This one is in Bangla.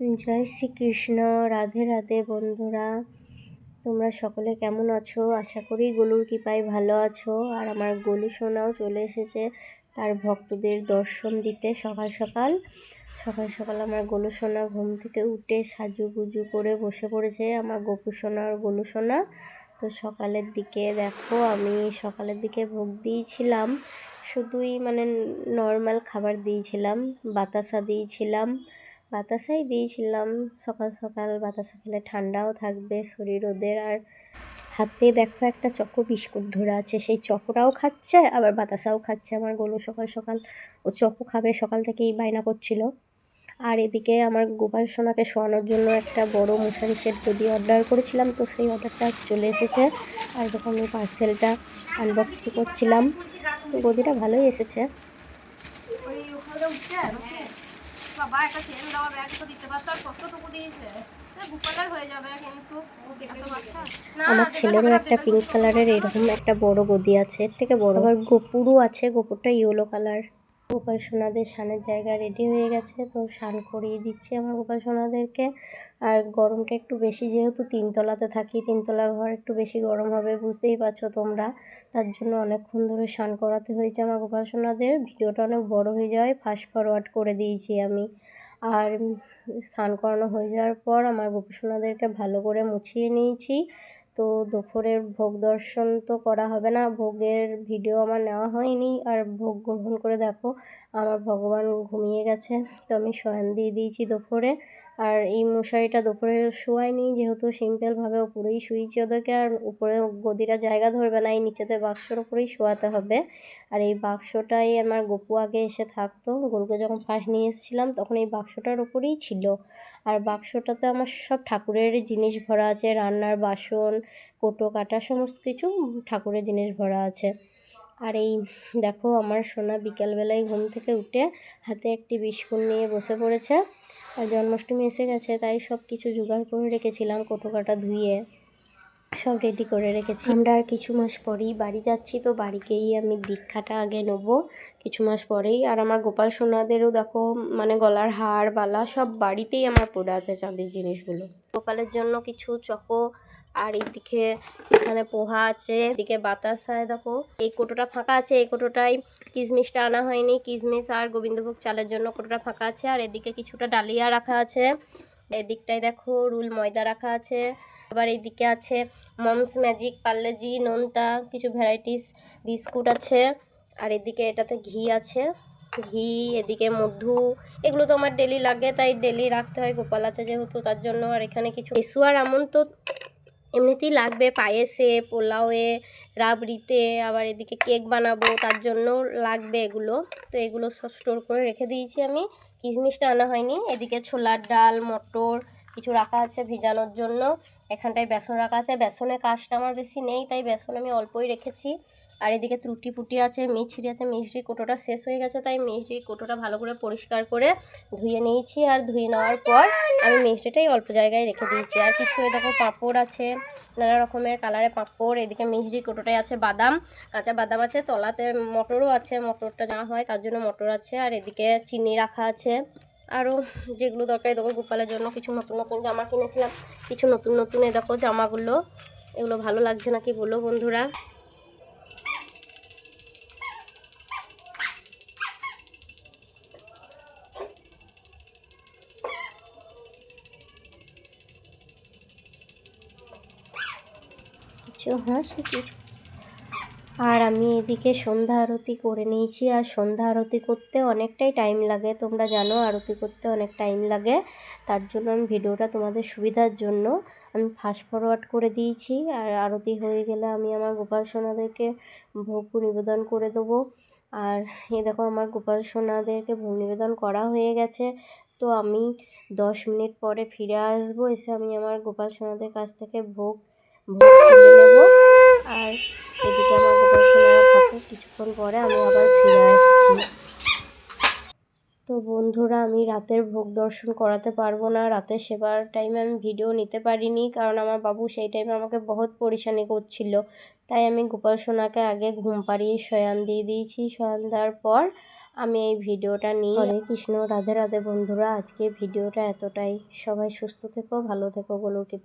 জয় শ্রীকৃষ্ণ, রাধে রাধে বন্ধুরা। তোমরা সকলে কেমন আছো? আশা করি গলুর কৃপায় ভালো আছো। আর আমার গলু সোনাও চলে এসেছে তার ভক্তদের দর্শন দিতে সকাল সকাল। সকাল সকাল আমার গলু সোনা ঘুম থেকে উঠে সাজু গুজু করে বসে পড়েছে আমার গোপু সোনা আর গলু সোনা। তো সকালের দিকে দেখো, আমি সকালের দিকে ভোগ দিয়েছিলাম। শুধুই মানে নর্মাল খাবার দিয়েছিলাম, বাতাসা দিয়েছিলাম। বাতাসাই দিয়েছিলাম। সকাল সকাল বাতাসা খেলে ঠান্ডাও থাকবে, শরীর ওদের। আর হাতে দেখো একটা চকো বিস্কুট ধরে আছে, সেই চকোটাও খাচ্ছে, আবার বাতাসাও খাচ্ছে আমার গলু সকাল সকাল। ও চকো খাবে, সকাল থেকেই বায়না করছিল। আর এদিকে আমার গোপাল সোনাকে শোয়ানোর জন্য একটা বড় মশারি সেট গদি অর্ডার করেছিলাম, তো সেই অর্ডারটা চলে এসেছে। আর যখন আমি পার্সেলটা আনবক্সিং করছিলাম গদিটা ভালোই এসেছে। বাবা একটা চেন দেওয়া ব্যাগ তো দিতে পারতো আর কতটুকু দিয়েছে? গোপালার হয়ে যাবে কিন্তু। এত বাচ্চা? না আমার ছেলেরও একটা পিঙ্ক কালারের এরকম একটা বড় গদি আছে এর থেকে বড়। আবার গোপুরও আছে গোপুরটা ইয়েলো কালার গোপাল সোনাদের স্নানের জায়গা রেডি হয়ে গেছে, তো স্নান করিয়ে দিচ্ছি আমার গোপাল সোনাদেরকে। আর গরমটা একটু বেশি, যেহেতু তিনতলাতে থাকি, তিনতলার ঘর একটু বেশি গরম হবে, বুঝতেই পারছ তোমরা। তার জন্য অনেকক্ষণ ধরে স্নান করাতে হয়েছে আমার গোপাল সোনাদের। ভিডিওটা অনেক বড় হয়ে যাওয়ায় ফাস্ট ফরওয়ার্ড করে দিয়েছি আমি। আর স্নান করানো হয়ে যাওয়ার পর আমার গোপু সোনাদেরকে ভালো করে মুছিয়ে নিয়েছি। তো দুপুরের ভোগ দর্শন তো করা হবে না। ভোগের ভিডিও আমার নেওয়া হয়নি। আর ভোগ গ্রহণ করে দেখো, আমার ভগবান ঘুমিয়ে গেছে। তো আমি শয়ন দিয়ে দিয়েছি দুপুরে। আর এই মশারিটা দুপুরে শোয়াইনি যেহেতু সিম্পলভাবে উপরেই শুয়েছি ওদেরকে। আর উপরে গদিটা জায়গা ধরবে না, এই নিচেতে বাক্সর উপরেই শোয়াতে হবে। আর এই বাক্সটাই আমার গপু আগে এসে থাকতো। গরুকে যখন ফার্স্ট নিয়ে এসেছিলাম, তখন এই বাক্সটার উপরেই ছিল। আর বাক্সটাতে আমার সব ঠাকুরের জিনিস ভরা আছে, রান্নার বাসন কোটো কাটা সমস্ত কিছু ঠাকুরের জিনিস ভরা আছে। আর এই, দেখো আমার সোনা বিকালবেলায় ঘুম থেকে উঠে হাতে একটি বিস্কুট নিয়ে বসে পড়েছে। আর জন্মাষ্টমী এসে গেছে, তাই সব কিছু জোগাড় করে রেখেছিলাম, কোটো কাটা ধুয়ে সব রেডি করে রেখেছি। আমরা আর কিছু মাস পরেই বাড়ি যাচ্ছি, তো বাড়িকেই আমি দীক্ষাটা আগে নেব কিছু মাস পরেই। আর আমার গোপাল সোনাদেরও দেখো মানে গলার হার, বালা সব বাড়িতেই আমার পড়ে আছে চাঁদের জিনিসগুলো। গোপালের জন্য কিছু চকো আর এইদিকে এখানে পোহা আছে, এদিকে বাতাসায় দেখো। এই কোটোটা ফাঁকা আছে, এই কোটোটাই কিশমিশটা আনা হয়নি। কিশমিশ আর গোবিন্দভোগ চালের জন্য কোটোটা ফাঁকা আছে, আর এদিকে কিছুটা ডালিয়া রাখা আছে। এদিকটায় দেখো রুল ময়দা রাখা আছে। আবার এইদিকে আছে মমস ম্যাজিক পার্লেজি নোনতা, কিছু ভ্যারাইটিস, বিস্কুট আছে। আর এদিকে এটাতে ঘি আছে। ঘি, এদিকে মধু, এগুলো তো আমার ডেলি লাগে, তাই ডেলি রাখতে হয়। গোপাল আছে যেহেতু, তার জন্য। আর এখানে কিছু এসু আর আমন তো এমনিতেই লাগবে পায়েসে, পোলাওয়ে, রাবড়িতে, আবার এদিকে কেক বানাবো, তার জন্য লাগবে এগুলো। তো এগুলো সব স্টোর করে রেখে দিয়েছি আমি। কিশমিশটা আনা হয়নি। এদিকে ছোলার ডাল, মটর, কিছু রাখা আছে ভিজানোর জন্য। এখানটায় বেসন রাখা আছে। বেসনের কাজটা আমার বেশি নেই, তাই বেসন আমি অল্পই রেখেছি। আর এদিকে ত্রুটি ফুটি আছে, মিছরি আছে মিষ্টির কোটোটা শেষ হয়ে গেছে, তাই মিষ্টির কোটোটা ভালো করে পরিষ্কার করে ধুয়ে নিয়েছি। আর ধুয়ে নেওয়ার পর আমি মিষ্টিটাই অল্প জায়গায় রেখে দিয়েছি। আর কিছু দেখো পাঁপড় আছে, নানা রকমের কালারে পাঁপড়। এদিকে মিষ্টি কোটোটায় আছে বাদাম, কাঁচা বাদাম আছে, তলাতে মটরও আছে, মটরটা যা হয় তার জন্য মটর আছে। আর এদিকে চিনি রাখা আছে। আরও যেগুলো দরকারি দেখো গোপালের জন্য, কিছু নতুন নতুন জামা কিনেছিলাম, কিছু নতুন নতুন এ দেখো জামাগুলো, এগুলো ভালো লাগছে নাকি বলো বন্ধুরা? কিছু হাসি, কিছু আর আমি এদিকে সন্ধ্যা আরতি করে নিয়েছি। আর সন্ধ্যা আরতি করতে অনেকটাই টাইম লাগে, তোমরা জানো আরতি করতে অনেক টাইম লাগে। তার জন্য আমি ভিডিওটা তোমাদের সুবিধার জন্য আমি ফাস্ট ফরওয়ার্ড করে দিয়েছি। আর আরতি হয়ে গেলে আমি আমার গোপাল সোনাদেরকে ভোগ নিবেদন করে দেবো। আর এ দেখো আমার গোপাল সোনাদেরকে ভোগ নিবেদন করা হয়ে গেছে। তো আমি দশ মিনিট পরে ফিরে আসব, এসে আমি আমার গোপাল সোনাদের কাছ থেকে ভোগ ভোগ নেব। আর এদিকে আমার গোপাল সোনারা থাকুক কিছুক্ষণ পরে আমি আবার ফিরে আসছি। তো বন্ধুরা, আমি রাতের ভোগ দর্শন করাতে পারব না। রাতের সেবার টাইমে আমি ভিডিও নিতে পারিনি, কারণ আমার বাবু সেই টাইমে আমাকে বহুত পরিশানি করছিল। তাই আমি গোপাল সোনাকে আগে ঘুম পাড়িয়ে শয়ান দিয়ে দিয়েছি। শয়ান দেওয়ার পর আমি এই ভিডিওটা নিয়ে হরে কৃষ্ণ, রাধে রাধে বন্ধুরা আজকে ভিডিওটা এতটাই। সবাই সুস্থ থেকো, ভালো থেকো বলো কি